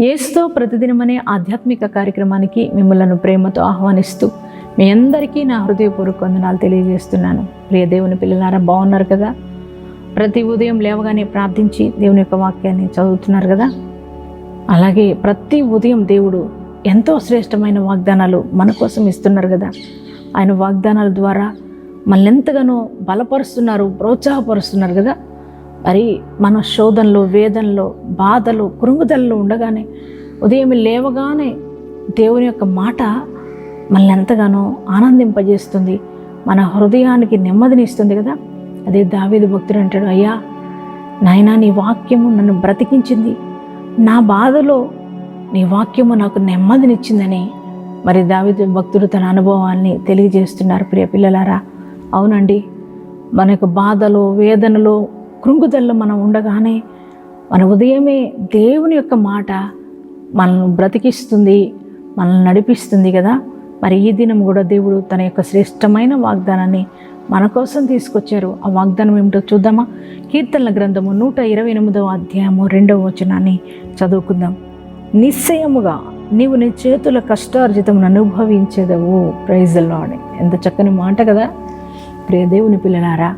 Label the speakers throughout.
Speaker 1: ఏసుతో ప్రతిదినమనే ఆధ్యాత్మిక కార్యక్రమానికి మిమ్మలను ప్రేమతో ఆహ్వానిస్తూ మీ అందరికీ నా హృదయపూర్వక వందనాలు తెలియజేస్తున్నాను. ప్రియ దేవుని పిల్లలారా బాగున్నారు కదా? ప్రతి ఉదయం లేవగానే ప్రార్థించి దేవుని యొక్క వాక్యాన్ని చదువుతున్నారు కదా? అలాగే ప్రతి ఉదయం దేవుడు ఎంతో శ్రేష్టమైన వాగ్దానాలు మన కోసం ఇస్తున్నారు కదా? ఆయన వాగ్దానాల ద్వారా మనల్ని ఎంతగానో బలపరుస్తున్నారు ప్రోత్సాహపరుస్తున్నారు కదా? మరి మన శోధనలో వేదనలో బాధలు కురుంగుదలలో ఉండగానే ఉదయం లేవగానే దేవుని యొక్క మాట మనల్ని ఎంతగానో ఆనందింపజేస్తుంది. మన హృదయానికి నెమ్మదిని ఇస్తుంది కదా? అదే దావేది భక్తుడు అంటాడు అయ్యా నాయనా నీ వాక్యము నన్ను బ్రతికించింది. నా బాధలో నీ వాక్యము నాకు నెమ్మదినిచ్చిందని మరి దావిదు భక్తుడు తన అనుభవాల్ని తెలియజేస్తున్నారు ప్రియ పిల్లలారా. అవునండి మన యొక్క బాధలో వేదనలో కృంగుదల్లో మనం ఉండగానే మన ఉదయమే దేవుని యొక్క మాట మనల్ని బ్రతికిస్తుంది మనల్ని నడిపిస్తుంది కదా. మరి ఈ దినం కూడా దేవుడు తన యొక్క శ్రేష్టమైన వాగ్దానాన్ని మన కోసం తీసుకొచ్చారు. ఆ వాగ్దానం ఏమిటో చూద్దామా? కీర్తనల గ్రంథము నూట ఇరవై ఎనిమిదవ అధ్యాయము రెండవ వచనాన్ని చదువుకుందాం. నిశ్చయముగా నీవు నీ చేతుల కష్టార్జితమును అనుభవించేదవు. ప్రైజల్లోని ఎంత చక్కని మాట కదా. ప్రియ దేవుని పిల్లలారా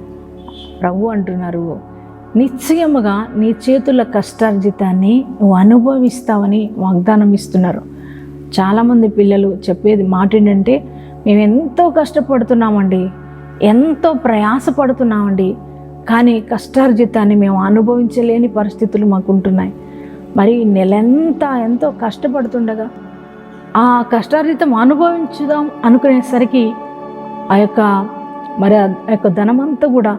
Speaker 1: ప్రభు అంటున్నారు నిశ్చయముగా నీ చేతుల కష్టార్జితాన్ని నువ్వు అనుభవిస్తావని వాగ్దానం ఇస్తున్నారు చాలామంది పిల్లలు చెప్పేది మాట ఏంటంటే మేము ఎంతో కష్టపడుతున్నామండి ఎంతో ప్రయాసపడుతున్నామండి కానీ కష్టార్జితాన్ని మేము అనుభవించలేని పరిస్థితులు మాకుంటున్నాయి. మరి నెలంతా ఎంతో కష్టపడుతుండగా ఆ కష్టార్జితం అనుభవించుదాం అనుకునేసరికి ఆ యొక్క మరి ఆ యొక్క ధనమంతా కూడా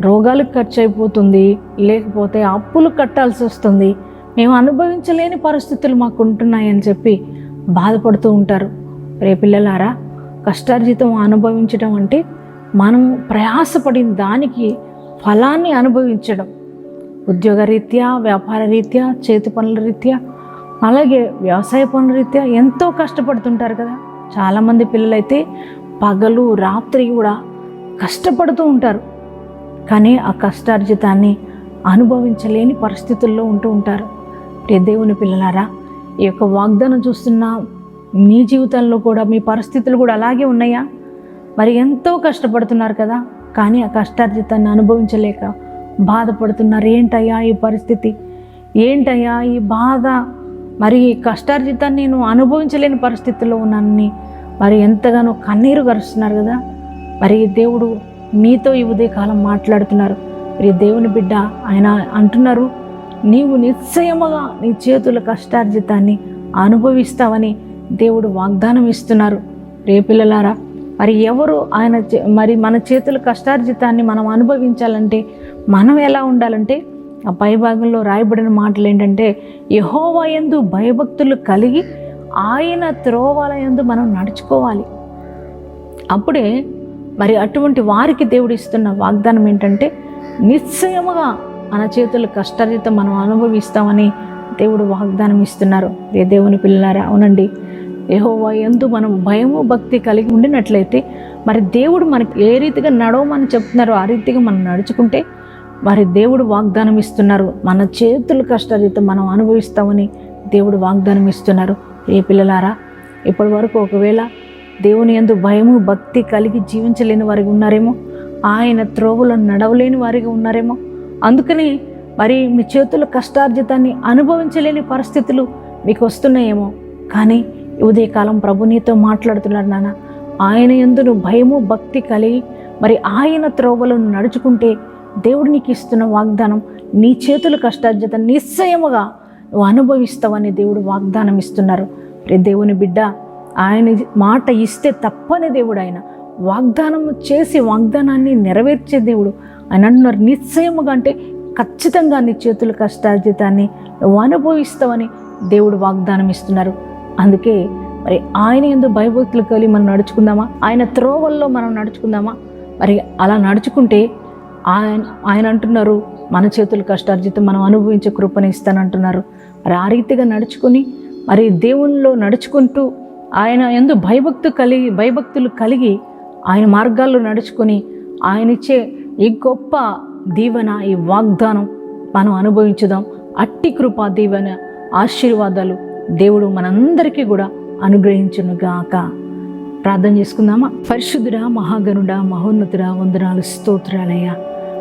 Speaker 1: రోగాలకు ఖర్చు అయిపోతుంది లేకపోతే అప్పులు కట్టాల్సి వస్తుంది మేము అనుభవించలేని పరిస్థితులు మాకు ఉంటున్నాయని చెప్పి బాధపడుతూ ఉంటారు. రే పిల్లలారా కష్టార్జితం అనుభవించడం అంటే మనం ప్రయాసపడిన దానికి ఫలాన్ని అనుభవించడం. ఉద్యోగ రీత్యా వ్యాపార రీత్యా చేతి పనుల రీత్యా అలాగే వ్యవసాయ పనుల రీత్యా ఎంతో కష్టపడుతుంటారు కదా. చాలామంది పిల్లలైతే పగలు రాత్రి కూడా కష్టపడుతూ ఉంటారు. కానీ ఆ కష్టార్జితాన్ని అనుభవించలేని పరిస్థితుల్లో ఉంటూ ఉంటారు. ప్రియ దేవుని పిల్లలారా ఈ యొక్క వాగ్దానం చూస్తున్న మీ జీవితంలో కూడా మీ పరిస్థితులు కూడా అలాగే ఉన్నాయా? మరి ఎంతో కష్టపడుతున్నారు కదా కానీ ఆ కష్టార్జితాన్ని అనుభవించలేక బాధపడుతున్నారు. ఏంటయ్యా ఈ పరిస్థితి? ఏంటయ్యా ఈ బాధ? మరి ఈ కష్టార్జితాన్ని నేను అనుభవించలేని పరిస్థితుల్లో ఉన్నానని మరి ఎంతగానో కన్నీరు గరుస్తున్నారు కదా. మరి దేవుడు మీతో ఈ ఉదయకాలం మాట్లాడుతున్నారు. ప్రియ దేవుని బిడ్డ ఆయన అంటున్నారు నీవు నిశ్చయముగా నీ చేతుల కష్టార్జితాన్ని అనుభవిస్తావని దేవుడు వాగ్దానం ఇస్తున్నారు. రేపిల్లలారా మరి ఎవరు ఆయన చే- మరి మన చేతుల కష్టార్జితాన్ని మనం అనుభవించాలంటే మనం ఎలా ఉండాలంటే ఆ పై భాగంలో రాయబడిన మాటలు ఏంటంటే యహోవయందు భయభక్తులు కలిగి ఆయన త్రోవాలయందు మనం నడుచుకోవాలి. అప్పుడే మరి అటువంటి వారికి దేవుడు ఇస్తున్న వాగ్దానం ఏంటంటే నిశ్చయముగా మన చేతులు కష్టార్జితం మనం అనుభవిస్తామని దేవుడు వాగ్దానం ఇస్తున్నారు. ఏ దేవుని పిల్లలారా అవునండి. ఏహోవా ఎందు మనం భయము భక్తి కలిగి ఉండినట్లయితే మరి దేవుడు మనకి ఏ రీతిగా నడవమని చెప్తున్నారో ఆ రీతిగా మనం నడుచుకుంటే మరి దేవుడు వాగ్దానం ఇస్తున్నారు. మన చేతులు కష్టార్జితం మనం అనుభవిస్తామని దేవుడు వాగ్దానం ఇస్తున్నారు. ఏ పిల్లలారా ఇప్పటి వరకు ఒకవేళ దేవుని ఎందు భయము భక్తి కలిగి జీవించలేని వారికి ఉన్నారేమో? ఆయన త్రోవలో నడవలేని వారిగా ఉన్నారేమో? అందుకని మరి మీ చేతుల కష్టార్జితాన్ని అనుభవించలేని పరిస్థితులు మీకు వస్తున్నాయేమో? కానీ ఈ ఉదయకాలం ప్రభు నీతో మాట్లాడుతున్నాడు నాన్న. ఆయన ఎందును భయము భక్తి కలిగి మరి ఆయన త్రోవలను నడుచుకుంటే దేవుడు నీకు ఇస్తున్న వాగ్దానం నీ చేతుల కష్టార్జిత నిశ్చయముగా నువ్వు అనుభవిస్తావని దేవుడు వాగ్దానం ఇస్తున్నారు. రే దేవుని బిడ్డ ఆయన మాట ఇస్తే తప్పని దేవుడు ఆయన. వాగ్దానం చేసి వాగ్దానాన్ని నెరవేర్చే దేవుడు. ఆయన అంటున్నారు నిశ్చయముగా అంటే ఖచ్చితంగా నీ చేతుల కష్టార్జితాన్ని నువ్వు అనుభవిస్తావని దేవుడు వాగ్దానం ఇస్తున్నారు. అందుకే మరి ఆయన ఎందు భయభక్తులు కలిగి మనం నడుచుకుందామా? ఆయన త్రోవల్లో మనం నడుచుకుందామా? మరి అలా నడుచుకుంటే ఆయన ఆయన అంటున్నారు మన చేతుల కష్టార్జితం మనం అనుభవించే కృపను ఇస్తానంటున్నారు. మరి ఆ రీతిగా నడుచుకొని మరి దేవునిలో నడుచుకుంటూ ఆయన ఎందు భయభక్తు కలిగి భయభక్తులు కలిగి ఆయన మార్గాల్లో నడుచుకొని ఆయన ఇచ్చే ఈ గొప్ప దీవెన ఈ వాగ్దానం మనం అనుభవించుదాం. అట్టి కృపా దీవెన ఆశీర్వాదాలు దేవుడు మనందరికీ కూడా అనుగ్రహించునుగాక ప్రార్థన చేసుకుందామా? పరిశుద్ధుడా మహాగనుడ మహోన్నతుడా వందనాలు స్తోత్రాలయ్యా.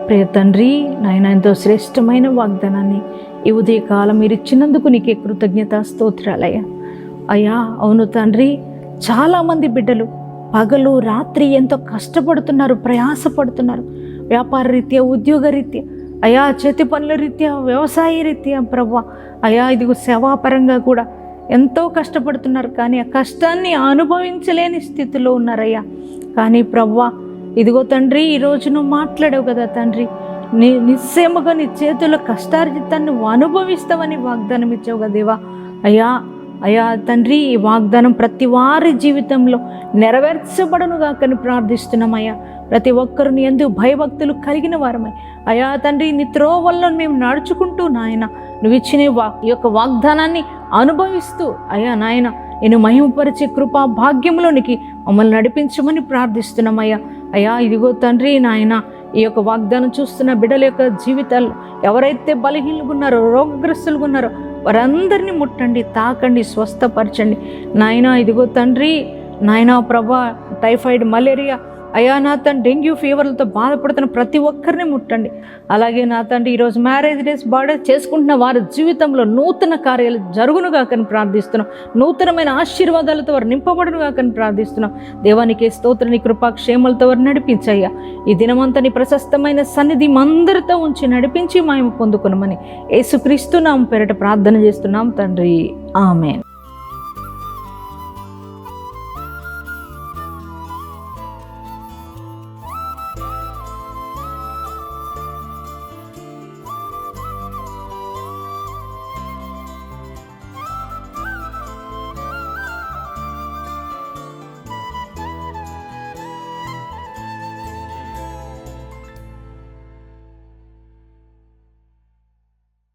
Speaker 1: ప్రియ తండ్రి నాయన ఎంతో శ్రేష్టమైన వాగ్దానాన్ని ఈ ఉదయకాలం మీరు ఇచ్చినందుకు నీకే కృతజ్ఞత స్తోత్రాలయ్యా. అయ్యా అవును తండ్రి. చాలామంది బిడ్డలు పగలు రాత్రి ఎంతో కష్టపడుతున్నారు ప్రయాసపడుతున్నారు. వ్యాపార రీత్యా ఉద్యోగ రీత్యా అయా చేతి పనుల రీత్యా వ్యవసాయ రీత్యా ప్రభు. అయా ఇదిగో సేవాపరంగా కూడా ఎంతో కష్టపడుతున్నారు కానీ ఆ కష్టాన్ని అనుభవించలేని స్థితిలో ఉన్నారయ్యా. కానీ ప్రవ్వా ఇదిగో తండ్రి ఈరోజు నువ్వు మాట్లాడావు కదా తండ్రి. నీ నిస్సేమగా నీ చేతుల కష్టార్జితాన్ని అనుభవిస్తావని వాగ్దానం ఇచ్చావు కదా దేవా. అయ్యా అయ్యా తండ్రి ఈ వాగ్దానం ప్రతి వారి జీవితంలో నెరవేర్చబడను కాకని ప్రార్థిస్తున్నామయ్యా. ప్రతి ఒక్కరిని ఎందుకు భయభక్తులు కలిగిన వారమై. అయా తండ్రి నీ త్రోవల్లో మేము నడుచుకుంటూ నాయన నువ్వు ఇచ్చిన వా ఈ యొక్క వాగ్దానాన్ని అనుభవిస్తూ అయ్యా నాయన నేను మహిమపరిచే కృపా భాగ్యంలోనికి మమ్మల్ని నడిపించమని ప్రార్థిస్తున్నామయ్యా. అయ్యా ఇదిగో తండ్రి నాయన ఈ యొక్క వాగ్దానం చూస్తున్న బిడ్డల యొక్క జీవితాల్లో ఎవరైతే బలహీనలుగా ఉన్నారో రోగగ్రస్తులుగా ఉన్నారో వారందరినీ ముట్టండి తాకండి స్వస్థపరచండి. నాయన ఇదిగో తండ్రి నాయనా ప్రభా టైఫాయిడ్ మలేరియా అయ్యా నా తండ్రి డెంగ్యూ ఫీవర్లతో బాధపడుతున్న ప్రతి ఒక్కరిని ముట్టండి. అలాగే నా తండ్రి ఈరోజు మ్యారేజ్ డేస్ బర్త్డే చేసుకుంటున్న వారి జీవితంలో నూతన కార్యాలు జరుగునుగాకని ప్రార్థిస్తున్నాం. నూతనమైన ఆశీర్వాదాలతో వారు నింపబడునుగాకని ప్రార్థిస్తున్నాం. దేవానికి స్తోత్రని కృపా క్షేమాలతో వారు నడిపించయ్యా. ఈ దినమంతా నీ ప్రశస్తమైన సన్నిధి మందరితో ఉంచి నడిపించి మాయము పొందుకునమని యేసుక్రీస్తు నామ పేరట ప్రార్థన చేస్తున్నాం తండ్రి. ఆమెన్.